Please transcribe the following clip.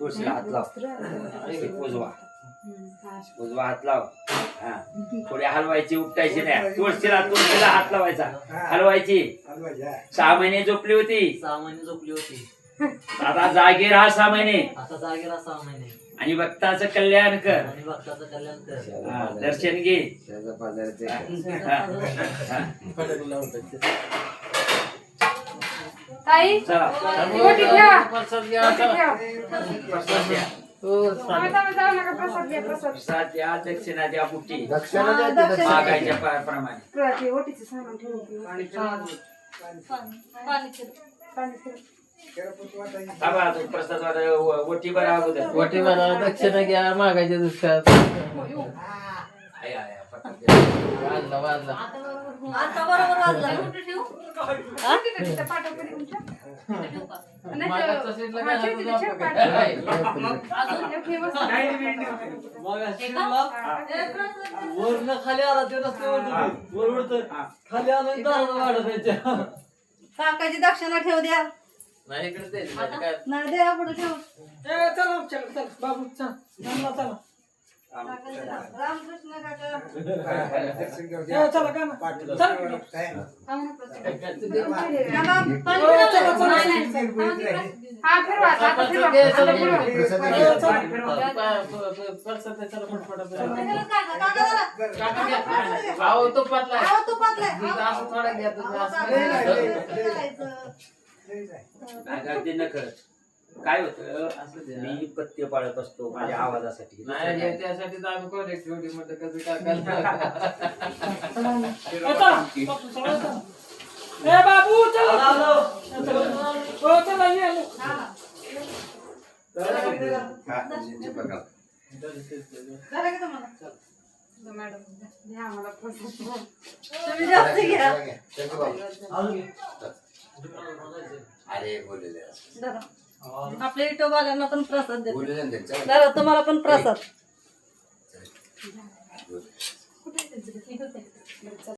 तुळशीला हात लाव. उजवा. उजवा हात लाव. हा. थोडी हलवायची उपटायची नाही. तुळशीला तुळशीला हात लावायचा. हलवायची. सहा महिने झोपली होती. सहा महिने झोपली होती. आता जागे राहा सहा महिने. आता जागेला सहा महिने. आणि भक्ताचं कल्याण कर. आणि भक्ताचं कल्याण कर. हा, दर्शन घे. शेजा पाजारचे हा. ताई चला. ओटी ठेवा. प्रसाद ओटी घ्या, चला. ठेवा. प्रसाद द्या. थांबा, थांबा, जाऊ नका प्रसाद घ्या प्रसाद. प्रसाद द्या दक्षिणा द्या बुट्टी. दक्षिणा द्या की दक्षिणा. दक्षिणा मागायच्या प- प्रमाणे. ते ओटीचं सामान ठेवून पाणी ठेव. थांबा तो प्रसाद वाला ओ- ओटी बरा अगोदर. वटी मला दक्षिणा घ्या मागायच्या पटकन. वाजला वाजला मागाच्या सीटला काय हात ठेव, वरनं खाली आला ते. वर उडतं. खाली आलं दाराला वाढत त्याच्या. काकाची दक्षिणा ठेव द्या. नाही इकडे द्यायचं, नाही काय. नाही द्या पुढे ठेव रामकृष्ण काका हा. अहो, आहे. तुझं असं थोडा घ्या तुम्ही असं नाही. अगदी न कळत काय होतं? मी पत्ते पाळत असतो माझ्या आवाजासाठी. नाही हे त्यासाठी तर आम्ही कॉन्टॅक्ट ठेवली म्हटलं कसं काय करणार? झालं का अरे बोलू द्या पण प्रसाद देतो. तुम्हाला पण प्रसाद.